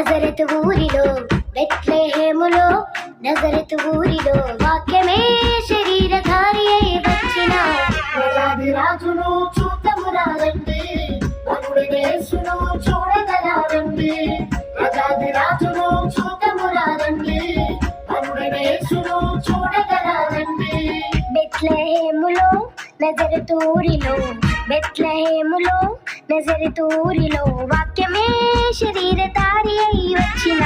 నజరతు ఊరిలో బెత్లెహేములో నజరతు ఊరిలో వాక్యమే శరీరధారి అయి వచ్చిన ప్రజాది రాజును చూద్దామురారండి వరుడేసును చూడగలారండి ప్రజాది రాజును చూద్దామురారండి వరుడేసును చూడగలారండి బెత్లెహేములో నజరతు ఊరిలో బెట్లహేములో నజరి తూరిలో వాక్యమే శరీర తారి అయి వచ్చిన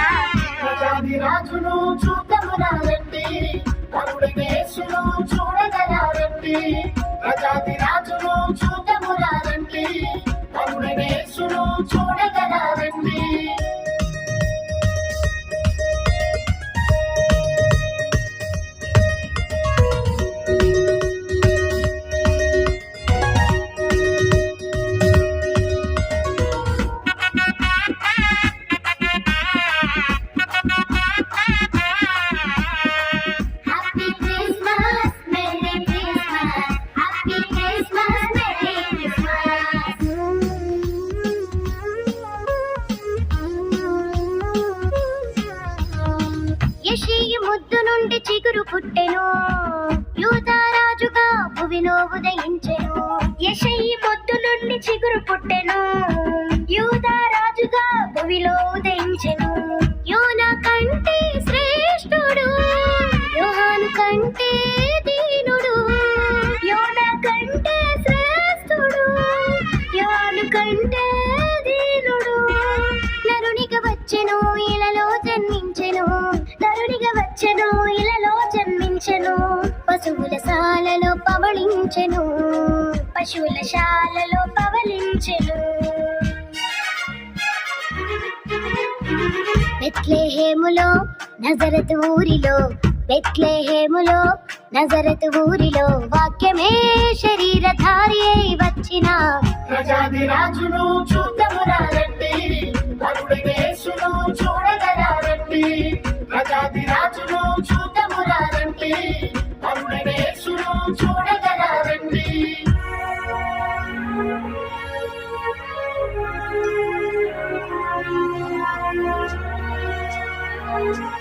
ముద్దు నుండి చిగురు పుట్టెను. యూదారాజుగా భువిలో ఉదయించెను. యశయి ముద్దు నుండి చిగురు పుట్టెను. యూదా పశువుల శాలలో పవలించెను. బెత్లెహేములో నజరత్ ఊరిలో బెత్లెహేములో నజరత్ ఊరిలో వాక్యమే శరీరధారి అయి వచ్చిన. ప్రజాది రాజును చూద్దామురారండి Thank you.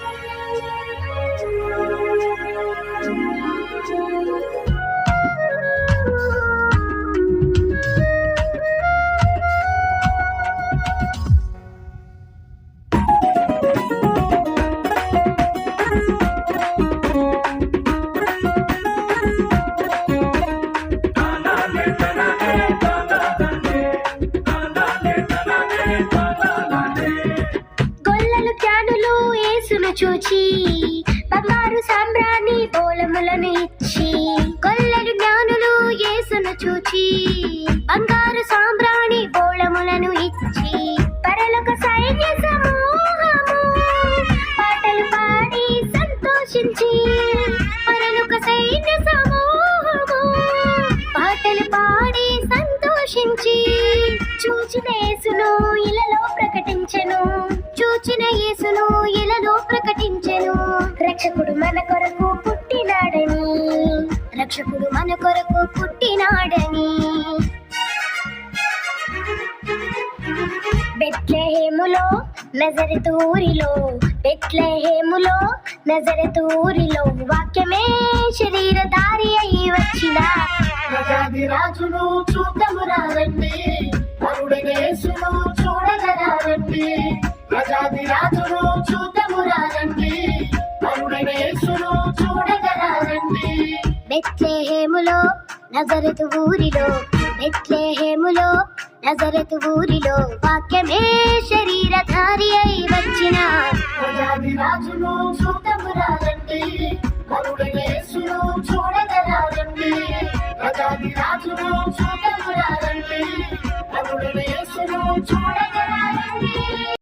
సంతోషించి చూచిన యేసును ఇలలో ప్రకటించెను. చూచిన యేసును ఇలలో ప్రకటించెను. రక్షకుడు మన కొరకు పుట్టినాడని. రక్షకుడు మన కొరకు పుట్టినాడని. బెట్లహేములో నజరతు ఊరిలో బెత్లెహేములో నజరతు ఊరిలో వాక్యమే శరీరధారి అయి వచ్చిన. రాజును ప్రజాది రాజును చూద్దామురారండి వరుడేసును చూడగలారండి బెత్లెహేములో నజరతు ఊరిలో బెత్లెహేములో నజరతు ఊరిలో వాక్యమే శరీరధారి అయి వచ్చిన రాజును చూద్దామురారండి